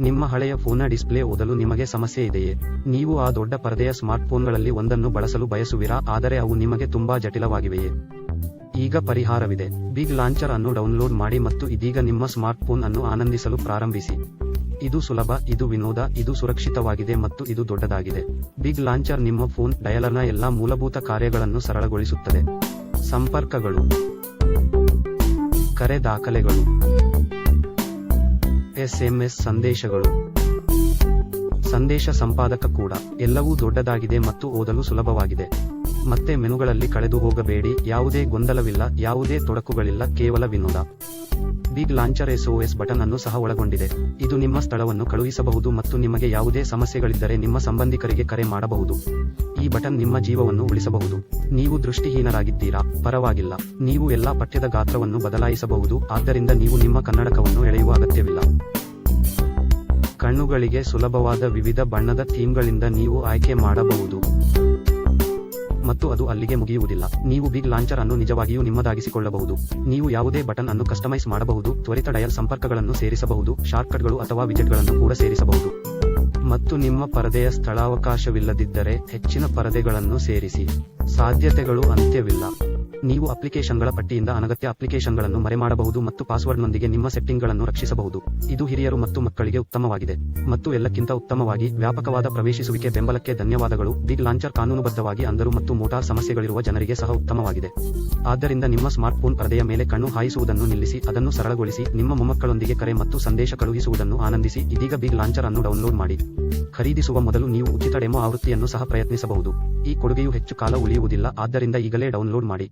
ನಿಮ್ಮ ಹಳೆಯ ಫೋನ್ನ ಡಿಸ್ಪ್ಲೇ ಓದಲು ನಿಮಗೆ ಸಮಸ್ಯೆ ಇದೆಯೇ? ನೀವು ಆ ದೊಡ್ಡ ಪರದೆಯ ಸ್ಮಾರ್ಟ್ಫೋನ್ಗಳಲ್ಲಿ ಒಂದನ್ನು ಬಳಸಲು ಬಯಸುವಿರಾ? ಆದರೆ ಅವು ನಿಮಗೆ ತುಂಬಾ ಜಟಿಲವಾಗಿವೆಯೇ? ಈಗ ಪರಿಹಾರವಿದೆ. ಬಿಗ್ ಲಾಂಚರ್ ಅನ್ನು ಡೌನ್ಲೋಡ್ ಮಾಡಿ ಮತ್ತು ಇದೀಗ ನಿಮ್ಮ ಸ್ಮಾರ್ಟ್ಫೋನ್ ಅನ್ನು ಆನಂದಿಸಲು ಪ್ರಾರಂಭಿಸಿ. ಇದು ಸುಲಭ, ಇದು ವಿನೋದ, ಇದು ಸುರಕ್ಷಿತವಾಗಿದೆ ಮತ್ತು ಇದು ದೊಡ್ಡದಾಗಿದೆ. ಬಿಗ್ ಲಾಂಚರ್ ನಿಮ್ಮ ಫೋನ್ ಡಯಲರ್ನ ಎಲ್ಲಾ ಮೂಲಭೂತ ಕಾರ್ಯಗಳನ್ನು ಸರಳಗೊಳಿಸುತ್ತದೆ. ಸಂಪರ್ಕಗಳು. ಕರೆ ದಾಖಲೆಗಳು. ಎಸ್ಎಂಎಸ್ ಸಂದೇಶಗಳು. ಸಂದೇಶ ಸಂಪಾದಕ ಕೂಡ. ಎಲ್ಲವೂ ದೊಡ್ಡದಾಗಿದೆ ಮತ್ತು ಓದಲು ಸುಲಭವಾಗಿದೆ. ಮತ್ತೆ ಮೆನುಗಳಲ್ಲಿ ಕಳೆದು ಹೋಗಬೇಡಿ. ಯಾವುದೇ ಗೊಂದಲವಿಲ್ಲ. ಯಾವುದೇ ತೊಡಕುಗಳಿಲ್ಲ. ಕೇವಲ ವಿನೋದ. ಬಿಗ್ ಲಾಂಚರ್ ಎಸ್ಒಎಸ್ ಬಟನ್ ಅನ್ನು ಸಹ ಒಳಗೊಂಡಿದೆ. ಇದು ನಿಮ್ಮ ಸ್ಥಳವನ್ನು ಕಳುಹಿಸಬಹುದು ಮತ್ತು ನಿಮಗೆ ಯಾವುದೇ ಸಮಸ್ಯೆಗಳಿದ್ದರೆ ನಿಮ್ಮ ಸಂಬಂಧಿಕರಿಗೆ ಕರೆ ಮಾಡಬಹುದು. ಈ ಬಟನ್ ನಿಮ್ಮ ಜೀವವನ್ನು ಉಳಿಸಬಹುದು. ನೀವು ದೃಷ್ಟಿಹೀನರಾಗಿದ್ದೀರಾ? ಪರವಾಗಿಲ್ಲ. ನೀವು ಎಲ್ಲಾ ಪಠ್ಯದ ಗಾತ್ರವನ್ನು ಬದಲಾಯಿಸಬಹುದು. ಆದ್ದರಿಂದ ನೀವು ನಿಮ್ಮ ಕನ್ನಡಕವನ್ನು ಎಳೆಯುವ ಕಣ್ಣುಗಳಿಗೆ ಸುಲಭವಾದ ವಿವಿಧ ಬಣ್ಣದ ಥೀಮ್ಗಳಿಂದ ನೀವು ಆಯ್ಕೆ ಮಾಡಬಹುದು. ಮತ್ತು ಅದು ಅಲ್ಲಿಗೆ ಮುಗಿಯುವುದಿಲ್ಲ. ನೀವು ಬಿಗ್ ಲಾಂಚರ್ ಅನ್ನು ನಿಜವಾಗಿಯೂ ನಿಮ್ಮದಾಗಿಸಿಕೊಳ್ಳಬಹುದು. ನೀವು ಯಾವುದೇ ಬಟನ್ ಅನ್ನು ಕಸ್ಟಮೈಸ್ ಮಾಡಬಹುದು, ತ್ವರಿತ ಡಯಲ್ ಸಂಪರ್ಕಗಳನ್ನು ಸೇರಿಸಬಹುದು, ಶಾರ್ಟ್ಕಟ್ಗಳು ಅಥವಾ ವಿಜೆಟ್ಗಳನ್ನು ಕೂಡ ಸೇರಿಸಬಹುದು. ಮತ್ತು ನಿಮ್ಮ ಪರದೆಯ ಸ್ಥಳಾವಕಾಶವಿಲ್ಲದಿದ್ದರೆ ಹೆಚ್ಚಿನ ಪರದೆಗಳನ್ನು ಸೇರಿಸಿ. ಸಾಧ್ಯತೆಗಳು ಅಂತ್ಯವಿಲ್ಲ. ನೀವು ಅಪ್ಲಿಕೇಶನ್ಗಳ ಪಟ್ಟಿಯಿಂದ ಅನಗತ್ಯ ಅಪ್ಲಿಕೇಶನ್ಗಳನ್ನು ಮರೆಮಾಡಬಹುದು ಮತ್ತು ಪಾಸ್ವರ್ಡ್ನೊಂದಿಗೆ ನಿಮ್ಮ ಸೆಟ್ಟಿಂಗ್ಗಳನ್ನು ರಕ್ಷಿಸಬಹುದು. ಇದು ಹಿರಿಯರು ಮತ್ತು ಮಕ್ಕಳಿಗೆ ಉತ್ತಮವಾಗಿದೆ ಮತ್ತು ಎಲ್ಲಕ್ಕಿಂತ ಉತ್ತಮವಾಗಿ ವ್ಯಾಪಕವಾದ ಪ್ರವೇಶಿಸುವಿಕೆ ಬೆಂಬಲಕ್ಕೆ ಧನ್ಯವಾದಗಳು. ಬಿಗ್ ಲಾಂಚರ್ ಕಾನೂನುಬದ್ಧವಾಗಿ ಅಂದರು ಮತ್ತು ಮೋಟಾರ್ ಸಮಸ್ಯೆಗಳಿರುವ ಜನರಿಗೆ ಸಹ ಉತ್ತಮವಾಗಿದೆ. ಆದ್ದರಿಂದ ನಿಮ್ಮ ಸ್ಮಾರ್ಟ್ಫೋನ್ ಪರದೆಯ ಮೇಲೆ ಕಣ್ಣು ಹಾಯಿಸುವುದನ್ನು ನಿಲ್ಲಿಸಿ, ಅದನ್ನು ಸರಳಗೊಳಿಸಿ, ನಿಮ್ಮ ಮೊಮ್ಮಕ್ಕಳೊಂದಿಗೆ ಕರೆ ಮತ್ತು ಸಂದೇಶ ಕಳುಹಿಸುವುದನ್ನು ಆನಂದಿಸಿ, ಇದೀಗ ಬಿಗ್ ಲಾಂಚರ್ ಅನ್ನು ಡೌನ್ಲೋಡ್ ಮಾಡಿ. ಖರೀದಿಸುವ ಮೊದಲು ನೀವು ಉಚಿತ ಡೆಮೋ ಆವೃತ್ತಿಯನ್ನು ಸಹ ಪ್ರಯತ್ನಿಸಬಹುದು. ಈ ಕೊಡುಗೆಯು ಹೆಚ್ಚು ಕಾಲ ಉಳಿಯುವುದಿಲ್ಲ, ಆದ್ದರಿಂದ ಈಗಲೇ ಡೌನ್ಲೋಡ್ ಮಾಡಿ.